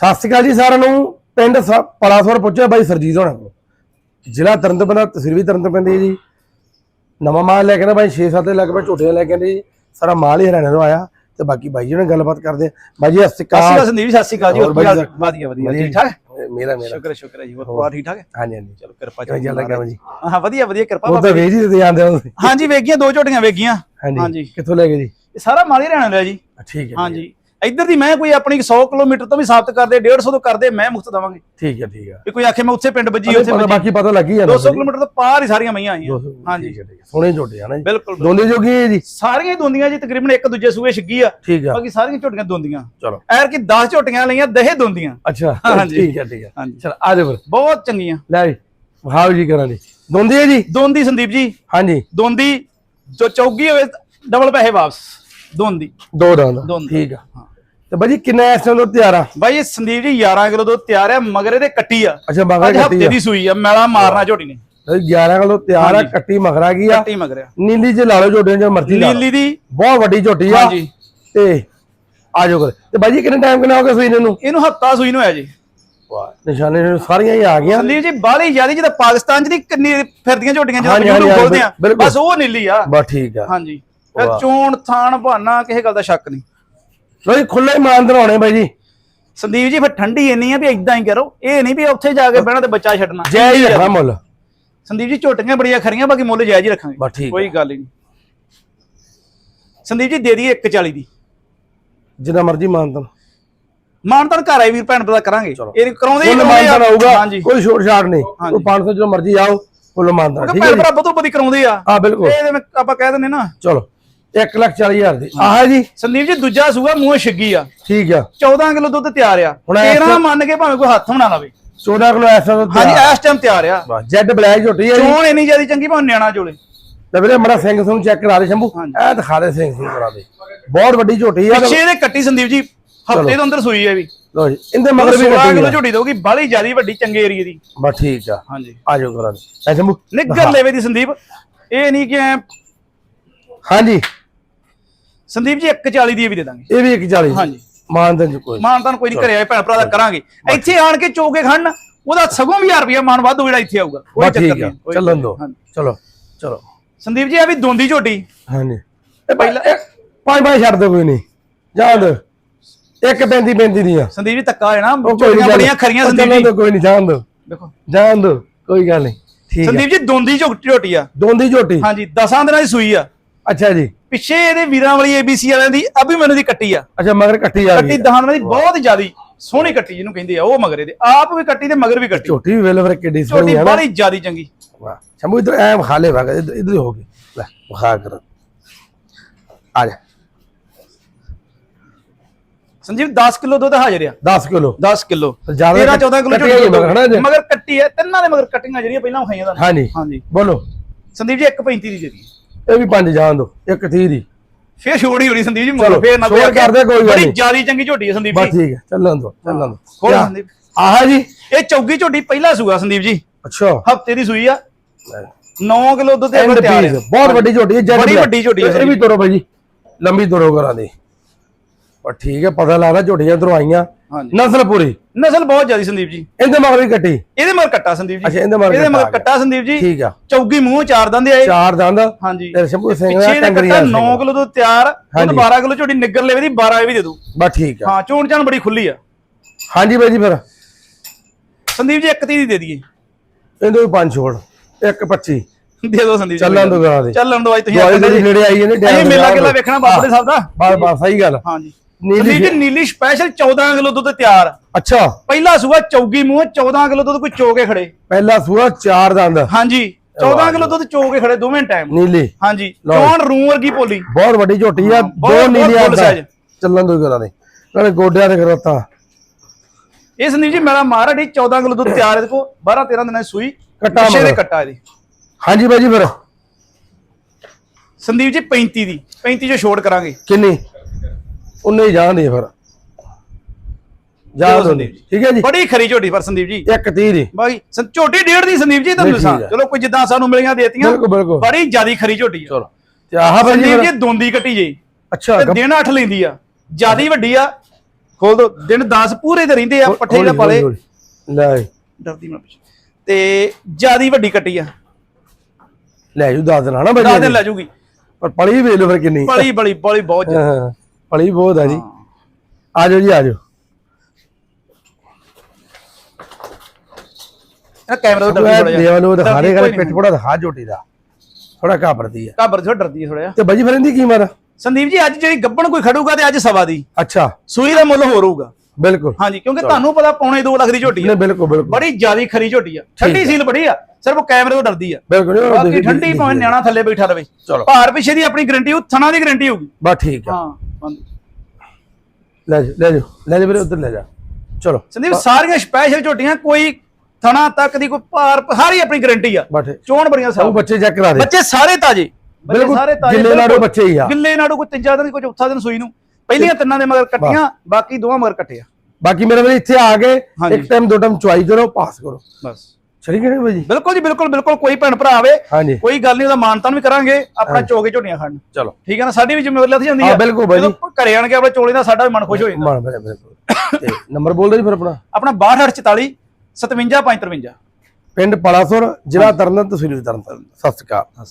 ਸਤਿ ਸ਼੍ਰੀ ਅਕਾਲ ਜੀ ਸਾਰਿਆਂ ਨੂੰ। ਪਿੰਡ ਪਲਾਸਵਰ ਪੁੱਛਿਆ ਬਾਈ ਸਰਜੀਤ ਹੋਣਾ ਕੋਲ। ਜ਼ਿਲ੍ਹਾ ਤਰਨਤਾਰਨ ਦਾ ਤਹਿਸੀਲ ਵੀ ਤਰਨਤਾਰਨ ਪੈਂਦੀ ਹੈ ਜੀ। ਨਵਾਂ ਮਾਲ ਲੈ ਕੇ ਨਾ ਬਾਈ 6-7 ਦੇ ਲਗਭਗ ਝੋਟੀਆਂ ਲੈ ਕੇ ਆਂਦੇ ਜੀ। ਸਾਰਾ ਮਾਲ ਹੀ ਹਰਿਆਣੇ ਤੋਂ ਆਇਆ ਤੇ ਬਾਕੀ ਬਾਈ ਜੀ ਨਾਲ ਗੱਲਬਾਤ ਕਰਦੇ ਆ। ਬਾਈ ਜੀ ਸਤਿ ਸ਼੍ਰੀ ਅਕਾਲ। ਸੰਦੀਪ ਜੀ ਸਤਿ ਸ਼੍ਰੀ ਅਕਾਲ ਜੀ। ਵਧੀਆ? ਵਧੀਆ ਠੀਕ ਠਾਕ ਮੇਰਾ ਮੇਰਾ। ਸ਼ੁਕਰ ਸ਼ੁਕਰ ਜੀ। ਹੋਰ ਪਰਿਵਾਰ ਠੀਕ ਠਾਕ ਹੈ? ਹਾਂਜੀ ਹਾਂਜੀ। ਚਲੋ ਕਿਰਪਾ ਕਿਵੇਂ ਚੱਲ ਰਿਹਾ ਜੀ ਹਾਂ ਵਧੀਆ ਵਧੀਆ ਕਿਰਪਾ ਉਹ ਤਾਂ ਜੀ। ਵੇਚ ਹੀ ਦਿੱਤੇ ਜਾਂਦੇ ਹੋ ਤੁਸੀਂ ਹਾਂਜੀ ਵੇਗੀਆਂ ਦੋ ਝੋਟੀਆਂ ਵੇਗੀਆਂ ਹਾਂਜੀ। ਹਾਂਜੀ। ਕਿੱਥੋਂ ਲੈ ਗਏ ਜੀ? ਇਹ ਸਾਰਾ ਮਾਲ ਹੀ ਰਹਿਣਾ ਲਿਆ ਜੀ। ਠੀਕ ਹੈ। ਹਾਂਜੀ। ਇੱਧਰ ਦੀ ਮੈਂ ਕੋਈ ਆਪਣੀ 100 ਕਿਲੋਮੀਟਰ ਤੋਂ ਵੀ ਸਾਬਤ ਕਰਦੇ 150 ਤੋਂ ਕਰਦੇ ਮੈਂ ਮੁਕਤ ਦਵਾਂਗੇ। ਠੀਕ ਹੈ ਠੀਕ ਹੈ। ਵੀ ਕੋਈ ਆਖੇ ਮੈਂ ਉੱਥੇ ਪਿੰਡ ਵੱਜੀ ਉੱਥੇ ਬਾਕੀ ਪਤਾ ਲੱਗ ਹੀ ਜਾਂਦਾ 200 ਕਿਲੋਮੀਟਰ ਤੋਂ ਪਾਰ ਹੀ ਸਾਰੀਆਂ ਮਈਆਂ ਆਈਆਂ। ਹਾਂਜੀ। ਸੋਹਣੇ ਝੋਟੇ ਆ ਨਾ ਬਿਲਕੁਲ ਦੋਨੇ ਜੋਗੀ ਹੈ ਜੀ? ਸਾਰੀਆਂ ਹੀ ਦੋਂਦੀਆਂ ਜੀ ਤਕਰੀਬਨ ਇੱਕ ਦੂਜੇ ਸੂਏ ਛਿੱਗੀ ਆ। ਬਾਕੀ ਸਾਰੀਆਂ ਝੋਟੀਆਂ ਦੋਂਦੀਆਂ। ਚਲੋ। ਐਰ ਕਿ 10 ਝੋਟੀਆਂ ਲਈਆਂ ਦਹੇ ਦੋਂਦੀਆਂ। ਅੱਛਾ ਹਾਂਜੀ। ਠੀਕ ਹੈ ਠੀਕ ਹੈ। ਹਾਂਜੀ। ਚਲ ਆ ਜਾ ਫਿਰ। ਬਹੁਤ ਚੰਗੀਆਂ। ਲੈ ਜੀ ਵਿਖਾਓ ਜੀ ਕਰਾਂ ਜੀ। ਦੋਂਦੀ ਹੈ ਜੀ? ਦੋਂਦੀ ਸੰਦੀਪ ਜੀ। ਹਾਂਜੀ। ਦੋਂਦੀ ਜੋ ਚੌਗੀ ਹੋਵੇ ਡਬਲ ਪੈਸੇ ਵਾਪਸ। ਦੋਂਦੀ। ਦੋ ਦੋਂਦ। ਠੀਕ ਆ। ਤੇ ਬਾਜੀ ਕਿੰਨਾ ਇਸ ਤੋਂ ਤਿਆਰ ਆ ਬਾਈ ਇਹ ਸੰਦੀਪ ਜੀ 11 ਕਿਲੋ ਤੋਂ ਤਿਆਰ ਹੈ ਮਗਰ ਇਹਦੇ ਕੱਟੀ ਆ। ਅੱਛਾ ਮਗਰਾ ਕੱਟੀ ਹਫ਼ਤੇ ਆ। ਦੀ ਸੂਈ ਆ ਮੈਲਾ ਮਾਰਨਾ ਝੋਟੀ ਨੇ। 11 ਕਿਲੋ ਤਿਆਰ ਆ। ਕੱਟੀ ਮਗਰਾ ਗਈ ਆ। ਕੱਟੀ ਨੀਲੀ ਚ ਲਾ ਲਓ ਝੋਟੀਆਂ ਜੋ ਮਰਜ਼ੀ ਲਾ। ਨੀਲੀ ਦੀ। ਬਹੁਤ ਵੱਡੀ ਝੋਟੀ ਆ। ਹਾਂਜੀ। ਤੇ ਆ ਜਾਓ ਕਰ ਤੇ ਬਾਜੀ ਕਿੰਨੇ ਟਾਈਮ ਕਿੰਨਾ ਹੋ ਗਿਆ ਸੂਈ ਨੂੰ? ਇਹਨੂੰ ਹਫਤਾ ਸੂਈ ਨੂੰ ਹੋਇਆ ਜੀ। ਨਿਸ਼ਾਨੇ ਨੂੰ ਸਾਰੀਆਂ ਹੀ ਆ ਗਈਆਂ। ਸੰਦੀਪ ਜੀ ਬਾਹਲੀ ਜਿਆਦੀ ਜਿਹਦਾ ਪਾਕਿਸਤਾਨ ਚ ਦੀ ਕਿੰਨੀ ਫਿਰਦੀਆਂ ਝੋਟੀਆਂ ਜਦੋਂ ਹਾਂਜੀ, ਖੋਲਦੇ ਆ। ਬਸ ਉਹ ਨੀਲੀ ਆ। ਬਸ ਠੀਕ ਆ। ਹਾਂਜੀ। ਵਾਹ। ਚੋਣ ਥਾਣ ਬਹਾਨਾ ਕਿਸੇ ਗੱਲ ਦਾ ਸ਼ੱਕ ਨਹੀਂ। ਲੋ ਜੀ ਖੁੱਲੇ ਇਮਾਨਦਾਰ ਹੋਣੇ ਬਾਈ ਜੀ। ਸੰਦੀਪ ਜੀ ਫਿਰ ਠੰਡੀ ਇੰਨੀ ਆ ਵੀ ਇਦਾਂ ਹੀ ਕਰੋ। ਇਹ ਨਹੀਂ ਵੀ ਉੱਥੇ ਜਾ ਕੇ ਬਹਿਣਾ ਤੇ ਬੱਚਾ ਛੱਡਣਾ। ਜੈ ਹੀ ਰੱਖਣਾ ਮੁੱਲ। ਸੰਦੀਪ ਜੀ ਝੋਟੀਆਂ ਬੜੀਆਂ ਖਰੀਆਂ ਬਾਕੀ ਮੁੱਲ ਜਾਇਜ਼ ਹੀ ਰੱਖਾਂਗੇ। ਠੀਕ ਕੋਈ ਗੱਲ ਨਹੀਂ। ਸੰਦੀਪ ਜੀ ਦੇ ਦਈਏ 140 ਦੀ। ਜਿੰਨਾ ਮਰਜ਼ੀ ਮਾਨਤਨ ਮਾਨਤਨ ਘਰ ਆਏ ਵੀਰ ਭੈਣ ਪਤਾ ਕਰਾਂਗੇ। ਚਲੋ। ਇਹ ਕਰਾਉਂਦੇ ਹੀ ਫੁੱਲ ਕਰਾਉਂਦੇ ਆ। ਆਊਗਾ ਕੋਈ ਛੋਟ ਛਾਟ ਨਹੀਂ। ਹਾਂਜੀ। ਕੋਈ 500 ਜਦੋਂ ਮਰਜ਼ੀ ਆਓ ਫੁੱਲ ਕਿਉਂਕਿ ਠੀਕ ਹੈ ਭੈਣ ਜੀ? ਭਰਾ ਬਤੋ ਬਦੀ ਕਰਾਉਂਦੇ ਆ। ਆ ਬਿਲਕੁਲ। ਇਹ ਜਿਵੇਂ ਆਪਾਂ ਕਹਿ ਦਿੰਦੇ ਨਾ। ਚਲੋ। 1 ਲੱਖ 40 ਹਜ਼ਾਰ ਦੀ। ਆਹ ਜੀ। ਸੰਦੀਪ ਜੀ ਦੂਜਾ ਸੂਆ ਮੂੰਹ ਛਿੱਗੀ ਆ। ਠੀਕ ਆ। 14 ਕਿਲੋ ਦੁੱਧ ਤਿਆਰ ਆ। ਹੁਣ ਇਸ 13 ਤੋਂ- ਮੰਨ ਕੇ ਭਾਵੇਂ ਕੋਈ ਹੱਥ ਬਣਾ ਲਵੇ। 14 ਕਿਲੋ ਐਸਾ ਤੋਂ ਹਾਂਜੀ ਇਸ ਟਾਈਮ ਤਿਆਰ ਆ। ਬਸ ਜੈਡ ਬਲੈਕ ਝੋਟੀ ਹੈ ਜੀ। ਚੋਣ ਇੰਨੀ ਜਿਆਦੀ ਚੰਗੀ ਭਾਵੇਂ ਨਿਆਣਾ ਜੋਲੇ ਤੇ ਵੀਰੇ ਮੇਰਾ ਸਿੰਘ ਸੁਣ ਚੈੱਕ ਕਰਾ ਦੇ ਸ਼ੰਭੂ। ਹਾਂਜੀ। ਇਹ ਦਿਖਾ ਦੇ ਸਿੰਘ ਸੁਣ ਕਰਾ ਦੇ। ਬਹੁਤ ਵੱਡੀ ਝੋਟੀ ਆ। ਪਿੱਛੇ ਇਹਦੇ ਕੱਟੀ ਸੰਦੀਪ ਜੀ ਹਫ਼ਤੇ ਤੋਂ ਅੰਦਰ ਸੂਈ ਹੈ ਵੀ। ਲੋ ਜੀ ਇਹਦੇ ਮਗਰ ਵੀ 16 ਕੱਟੀ ਕਿਲੋ ਝੋਟੀ ਦੋਗੀ ਬਾਲੀ ਜਿਆਦੀ ਵੱਡੀ ਚੰਗੇ ਏਰੀਏ ਦੀ। ਬਸ ਠੀਕ ਆ। ਹਾਂਜੀ। ਆ ਜਾਓ ਕਰਾ ਦੇ। ਐ ਸ਼ੰਭੂ ਨਿੱਗਰ ਲੈਵੇ ਦੀ ਸੰਦੀਪ। ਇਹ ਨਹੀਂ ਕਿ ਹਾਂਜੀ। ਸੰਦੀਪ ਜੀ 140 ਦੀ ਇਹ ਵੀ ਦੇ ਦਾਂਗੇ। ਇਹ ਵੀ 140 ਹਾਂਜੀ। ਮਾਨਦਨ ਚ ਕੋਈ ਮਾਨ ਤਾਂ ਕੋਈ ਨਹੀਂ ਘਰੇ ਆਏ ਭੈਣ ਭਰਾ ਦਾ ਕਰਾਂਗੇ। ਇੱਥੇ ਆਣ ਕੇ ਚੋਕੇ ਖੜਨ ਉਹਦਾ ਸਗੋਂ ਵੀ 1000 ਰੁਪਇਆ ਮਾਨ ਵਾਧੂ ਜਿਹੜਾ ਇੱਥੇ ਆਊਗਾ। ਕੋਈ ਚੱਕਰ ਆ। ਨਹੀਂ ਚੱਲਣ ਦੋ। ਚਲੋ ਚਲੋ। ਸੰਦੀਪ ਜੀ ਇਹ ਵੀ ਦੋਂਦੀ ਝੋਟੀ। ਹਾਂਜੀ। ਇਹ ਪਹਿਲਾਂ ਪੰਜ ਪੰਜ ਛੱਡ ਦੋ ਕੋਈ ਨਹੀਂ। ਜਾਣ ਦੋ। ਇੱਕ ਪੈਂਦੀ ਪੈਂਦੀ ਦੀਆਂ ਸੰਦੀਪ ਜੀ ਧੱਕਾ ਹੈ ਨਾ ਝੋਟੀਆਂ ਬੜੀਆਂ ਖਰੀਆਂ ਸੰਦੀਪ ਜੀ। ਕੋਈ ਨਹੀਂ ਜਾਣ ਦੋ। ਦੇਖੋ। ਜਾਣ ਦੋ। ਕੋਈ ਗੱਲ ਨਹੀਂ। ਠੀਕ ਸੰਦੀਪ ਜੀ ਦੋਂਦੀ ਝੋਟੀ ਝੋਟੀ ਆ। ਦੋਂਦੀ ਝੋਟੀ? ਹਾਂਜੀ 10 ਦਿਨਾਂ ਦੀ ਸੂਈ ਆ। ਅੱਛਾ ਜੀ। ਪਿੱਛੇ ਇਹਦੇ ਵੀਰਾਂ ਵਾਲੀ ABC ਵਾਲਿਆਂ ਦੀ ਅਭੀ ਮੈਨੂੰ ਦੀ ਕੱਟੀ ਆ। ਅੱਛਾ ਮਗਰ ਕੱਟੀ ਆ ਕੱਟੀ ਗਈ ਦਹਾਂ ਦਿਨਾਂ ਦੀ ਬਹੁਤ ਜਿਆਦੀ ਸੋਹਣੀ ਕੱਟੀ ਜਿਹਨੂੰ ਕਹਿੰਦੇ ਆ ਉਹ ਮਗਰੇ ਦੇ ਆਪ ਵੀ ਕੱਟੀ ਤੇ ਮਗਰ ਵੀ ਕੱਟੀ। ਝੋਟੀ ਵੀ ਵੇਲੇ ਫਿਰ ਕਿੱਡੀ ਝੋਟੀ ਸੋਹਣੀ ਹੈ ਨਾ। ਬੜੀ ਜਿਆਦੀ ਚੰਗੀ। ਵਾਹ ਸ਼ੰਭੂ ਇਧਰ ਐ ਵਿਖਾ ਲੈ ਵਾ ਇਧਰ ਹੋ ਗਈ। ਲੈ ਵਿਖਾ ਕਰ। ਆ ਜਾ। ਸੰਜੀਵ 10 ਕਿਲੋ ਦੁੱਧ ਹਾਜ਼ਰ ਆ। 10 ਕਿਲੋ। 10 ਕਿਲੋ। ਜ਼ਿਆਦਾ 13 14 ਕਿਲੋ ਕੱਟੀ ਮਗਰ ਹਨਾ ਜੀ? ਮਗਰ ਕੱਟੀ ਹੈ ਤਿੰਨਾਂ ਦੇ ਮਗਰ ਕਟੀਆਂ ਜਿਹੜੀਆਂ ਪਹਿਲਾਂ ਖਾਈਆਂ ਤੁਹਾਨੂੰ ਹਾਂਜੀ। ਹਾਂਜੀ। ਬੋਲੋ। ਸੰਦੀਪ ਜੀ 1.35 ਦੀ ਜਿਹੜੀ। ਇਹ ਵੀ ਪੰਜ ਜਾਣ ਦੋ ਇੱਕ 30 ਦੀ। ਫੇਰ ਛੋੜ ਹੀ ਹੋਣੀ ਸੰਦੀਪ ਜੀ ਚਲੋ, ਮਗਰ ਫੇਰ ਨਾ ਛੋੜ। ਕਰਦੇ ਕੋਈ ਗੱਲ ਬੜੀ ਨਹੀਂ। ਜਿਆਦੀ ਚੰਗੀ ਝੋਟੀ ਹੈ ਸੰਦੀਪ ਬਸ ਜੀ ਠੀਕ ਹੈ ਚੱਲਣ ਦੋ ਚੱਲਣ ਦੋ। ਹੋਰ? ਸੰਦੀਪ? ਆਹ ਜੀ। ਇਹ ਚੌਗੀ ਝੋਟੀ ਪਹਿਲਾ ਸੂਆ ਸੰਦੀਪ ਜੀ। ਅੱਛਾ। ਹਫ਼ਤੇ ਦੀ ਸੂਈ ਆ। 9 ਕਿਲੋ ਦੁੱਧ ਅੰਦਰ ਤਿਆਰ ਆ। ਬਹੁਤ ਵੱਡੀ ਝੋਟੀ ਹੈ ਬੜੀ। ਵੱਡੀ ਝੋਟੀ ਹੈ ਇਹ ਵੀ ਤੋਰੋ ਬਾਈ ਜੀ ਲੰਬੀ ਤੋਰੋ ਕਰਾਂ ਦੇ। ਪਰ ਠੀਕ ਹੈ ਪਤਾ ਲੱਗਦਾ ਝੋਟੀਆਂ ਇਧਰੋਂ ਆਈਆਂ। ਹਾਂਜੀ। ਨਸਲ ਪੂਰੀ ਨਸਲ ਬਹੁਤ ਜਿਆਦੀ ਸੰਦੀਪ ਜੀ। ਇਹਦੇ ਮਗਰ ਵੀ ਕੱਟੀ। ਇਹਦੇ ਮਗਰ ਕੱਟਾ ਸੰਦੀਪ ਜੀ। ਅੱਛਾ, ਇਹਦੇ ਮਗਰ ਇਹਦੇ ਮਗਰ। ਕੱਟਾ ਸੰਦੀਪ ਜੀ। ਠੀਕ ਆ। ਚੌਗੀ ਮੂੰਹ ਚਾਰ ਦੰਦੇ ਆਏ। ਚਾਰ ਦੰਦ। ਹਾਂਜੀ। ਤੇ ਸ਼ੰਭੂ ਸਿੰਘ ਦਾ ਦੇ ਟੰਗਰੀਆਂ ਕੱਟਾ 9 ਕਿਲੋ ਤੋਂ ਤਿਆਰ ਉਹ ਹਾਂਜੀ। 12 ਕਿਲੋ ਝੋਟੀ ਨਿੱਗਰ ਲੈਵੇ ਦੀ 12 ਇਹ ਵੀ ਦੇ ਦੂ ਬਸ ਠੀਕ ਆ। ਹਾਂ ਚੋਣ ਚਾਣ ਬੜੀ ਖੁੱਲੀ ਆ। ਹਾਂਜੀ ਬਾਈ ਜੀ ਫਿਰ। ਸੰਦੀਪ ਜੀ ਇੱਕ ਤੀਹ ਦੀ ਦੇ ਦਈਏ। ਇਹਦੇ ਵੀ ਪੰਜ ਛੋੜ ਇੱਕ 25 ਦੇ ਦਿਓ ਸੰਦੀਪ ਜੀ। ਚੱਲਣ ਦੋ ਕਰਾ ਦੇ। ਚੱਲਣ ਦੋ ਅੱਜ ਤੁਸੀਂ ਦੇ। ਨੇੜੇ ਆਈ ਨੇ ਅਸੀਂ ਮੇਲਾ ਕਿਲਾ ਵੇਖਣਾ ਬਾਬਾ ਦੇ ਸਾਹਿਬ ਦਾ। ਬਸ ਬਸ ਸਹੀ ਗੱਲ। ਹਾਂਜੀ। ਨੀਲੀ ਜੀ ਨੀਲੀ ਸਪੈਸ਼ਲ 14 ਕਿਲੋ ਦੁੱਧ ਤਿਆਰ। ਅੱਛਾ। ਪਹਿਲਾ ਸੂਆ ਚੌਗੀ ਮੂੰਹ 14 ਕਿਲੋ ਦੁੱਧ ਕੋਈ ਚੋ ਕੇ ਖੜੇ। ਪਹਿਲਾ ਸੂਆ ਚਾਰ ਦੰਦ। ਹਾਂਜੀ 14 ਕਿਲੋ ਦੁੱਧ ਚੋ ਕੇ ਖੜੇ ਦੋਵੇਂ ਟਾਈਮ ਨੀਲੀ। ਹਾਂਜੀ। ਚੋਣ ਰੂਮ ਵਰਗੀ ਪੋਲੀ। ਬਹੁਤ ਵੱਡੀ ਝੋਟੀ ਆ ਹਾਂ, ਦੋ ਨੀਲੀਆਂ ਦਾ। ਚੱਲਣ ਦੋ ਕਰਾ ਦੇ। ਨਾਲੇ ਗੋਡਿਆਂ ਦੇ ਕਰਤਾ ਇਹ ਸੰਦੀਪ ਜੀ ਮੇਰਾ ਮਾਰੜੀ 14 ਕਿਲੋ ਦੁੱਧ ਤਿਆਰ ਇਹਦੇ ਕੋ 12 13 ਦਿਨਾਂ ਦੀ ਸੂਈ ਕੱਟਾ ਦੇ। ਕੱਟਾ ਇਹਦੇ। ਹਾਂਜੀ ਬਾਈ ਜੀ ਫਿਰ। ਸੰਦੀਪ ਜੀ 35 ਦੀ। 35 ਚ ਛੋੜ ਕਰਾਂਗੇ। ਕਿੰਨੀ? ਉਨੇ ਹੀ ਜਾਣ ਦੇ ਫਿਰ। ਜਾ ਦਿਓ ਦੋ ਸੰਦੀਪ ਜੀ। ਠੀਕ ਹੈ ਜੀ? ਬੜੀ ਖਰੀ ਝੋਟੀ ਪਰ ਸੰਦੀਪ ਜੀ। ਇੱਕ 30 ਦੀ। ਬਾਈ ਝੋਟੀ ਡੇਢ ਦੀ ਸੰਦੀਪ ਜੀ ਤੁਹਾਨੂੰ ਦੱਸਾਂ। ਚਲੋ ਕੋਈ ਜਿੱਦਾਂ ਸਾਨੂੰ ਮਿਲੀਆਂ ਦੇਤੀਆਂ ਬੜੀ ਜਿਆਦੀ ਖਰੀ ਝੋਟੀ ਆ। ਚਲੋ। ਤੇ ਆਹ ਬਾਈ ਸੰਦੀਪ ਜੀ ਦੋਂਦੀ ਕੱਟੀ ਜੀ। ਅੱਛਾ ਤੇ ਦਿਨ ਅੱਠ ਲੈਂਦੀ ਆ। ਜਿਆਦੀ ਵੱਡੀ ਆ। ਖੋਲ ਦੋ ਦਿਨ 10 ਪੂਰੇ ਤੇ ਰਹਿੰਦੇ ਆ ਪੱਠੇ ਹੌਲੀ- ਪਾਲੇ। ਲੈ। ਡਰਦੀ ਮੈਂ ਪਿੱਛੇ। ਤੇ ਜਿਆਦੀ ਵੱਡੀ ਕੱਟੀ ਆ। ਲੈ ਜੂ ਦੱਸ ਦੇਣਾ ਨਾ ਦਸ ਬਾਈ ਦਿਨ ਲੈ ਜੂਗੀ। ਪਰ ਪਲੀ ਵੇਖ ਫਿਰ ਕਿੰਨੀ। ਬੜੀ ਬੜੀ ਬੜੀ ਬਹੁਤ ਜ਼ਿਆਦਾ। ਹਾਂ, ਪਲੀ ਬਹੁਤ ਆ ਜੀ। ਹਾਂ। ਆ ਜਾਓ ਜੀ ਆ ਜਾਓ। ਇਹ ਕੈਮਰਾ ਤੋਂ ਥੋੜਾ ਦੇਵਲ ਉਹ ਦਿਖਾ ਦੇ ਕਰੇ ਪਿੱਠ। ਪੜਾ ਦਿਖਾ ਝੋਟੀ ਦਾ। ਥੋੜਾ ਘਾਬਰਦੀ ਆ। ਕਾਬਰ ਥੋੜਾ ਡਰਦੀ ਥੋੜਾ ਜਿਹਾ। ਤੇ ਬਾਜੀ ਫਿਰ ਇਹਦੀ ਕੀਮਤ ਸੰਦੀਪ ਜੀ ਅੱਜ ਜਿਹੜੀ ਗੱਬਣ ਕੋਈ ਖੜੂਗਾ ਤੇ ਅੱਜ ਸਵਾ ਦੀ। ਅੱਛਾ। ਸੂਈ ਦਾ ਮੁੱਲ ਹੋਰ ਹੋਊਗਾ। ਬਿਲਕੁਲ। ਹਾਂਜੀ ਕਿਉਂਕਿ ਤੁਹਾਨੂੰ ਪਤਾ ਪੌਣੇ 2 ਲੱਖ ਦੀ ਝੋਟੀ ਆ। ਬਿਲਕੁਲ ਬਿਲਕੁਲ। ਬੜੀ ਜ਼ਿਆਦੀ ਖਰੀ ਝੋਟੀ ਆ। ਠੰਡੀ ਸੀਲ ਬੜੀ ਆ। ਸਿਰਫ ਕੈਮਰੇ ਤੋਂ ਡਰਦੀ ਆ। ਬਿਲਕੁਲ ਬਾਕੀ ਠੰਡੀ ਭਾਵੇਂ ਨਿਆਣਾ ਥੱਲੇ ਬੈਠਾ ਰਵੇ। ਚਲੋ। ਭਾਰ ਪਿੱਛੇ ਦੀ ਆਪਣੀ ਗਾਰੰਟੀ ਉਹ ਥਣਾ ਦੀ ਗਾਰੰਟੀ ਹੋਊਗੀ। ਬਸ ਠੀਕ ਆ। ਹਾਂ। ਲੈ ਜਾ ਲੈ ਜਾ ਲੈ ਜਾ ਵੀਰੇ ਉੱਧਰ ਲੈ ਜਾ। ਚਲੋ। ਸੰਦੀਪ ਸਾਰੀਆਂ ਸਪੈਸ਼ਲ ਝੋਟੀਆਂ ਕੋਈ ਥਣਾ ਤੱਕ ਦੀ ਕੋਈ ਭਾਰ ਸਾਰੀ ਆਪਣੀ ਗਾਰੰਟੀ ਆ। ਚੋਣ ਬੜੀਆਂ ਉਹ ਸਭ ਬੱਚੇ ਚੈੱਕ ਕਰਾ ਦੇ। ਬੱਚੇ ਸਾਰੇ ਤਾਜੇ। ਬਿਲਕੁਲ, ਸਾਰੇ ਤਾਜੇ ਗਿੱਲੇ ਨਾੜੋਂ। ਬੱਚੇ ਹੀ ਆ। ਗਿੱਲੇ ਨਾੜੋਂ ਕੋਈ ਤੀਜਾ ਦਿਨ ਕੋਈ ਚੌਥਾ ਦਿਨ ਸੂਈ ਨੂੰ। ਪਹਿਲੀਆਂ ਤਿੰਨਾਂ ਦੇ ਮਗਰ ਕੱਟੀਆਂ ਬਾਕੀ ਦੋਵਾਂ ਮਗਰ ਕੱਟੇ ਆ। ਬਾਕੀ ਮੇਰੇ ਵੀਰੇ ਇੱਥੇ ਆ ਕੇ ਹਾਂਜੀ। ਇੱਕ ਟਾਈਮ ਦੋ ਟਾਈਮ ਚੁਆਈ ਕਰੋ ਪਾਸ ਕਰੋ। ਬਸ। ਸਹੀ ਕਿਹਨੇ ਬਾਜੀ ਬਿਲਕੁਲ ਜੀ ਬਿਲਕੁਲ ਬਿਲਕੁਲ ਕੋਈ ਭੈਣ ਭਰਾ ਆਵੇ ਕੋਈ ਗੱਲ ਨਹੀਂ ਉਹਦਾ ਮਾਨਤਾਨ ਵੀ ਕਰਾਂਗੇ ਆਪਣਾ ਚੋਗੇ ਝੋਟੀਆਂ ਖਾਣ ਚਲੋ। ਠੀਕ ਹੈ ਨਾ ਸਾਡੀ ਵੀ ਜ਼ਿੰਮੇਵਾਰੀ ਲੱਥ ਜਾਂਦੀ ਹਾਂ, ਬਿਲਕੁਲ ਬਾਈ ਜੀ। ਘਰੇ ਆਣ ਕੇ ਆਪਣੇ ਚੋਲੇ ਦਾ ਸਾਡਾ ਵੀ ਮਨ ਖੁਸ਼ ਹੋ ਜਾਂਦਾ। ਮਨ ਬਿਲਕੁਲ। ਤੇ ਨੰਬਰ ਬੋਲ ਦਿਓ ਜੀ ਫਿਰ ਆਪਣਾ? ਆਪਣਾ 6244 57553 ਪਿੰਡ ਪਲਾਸੁਰ ਜ਼ਿਲ੍ਹਾ ਤਰਨਤਾਰਨ ਤਹਿਸੀਲ ਤਰਨਤਾਰਨ ਸਤਿ ਸ਼੍ਰੀ ਅਕਾਲ।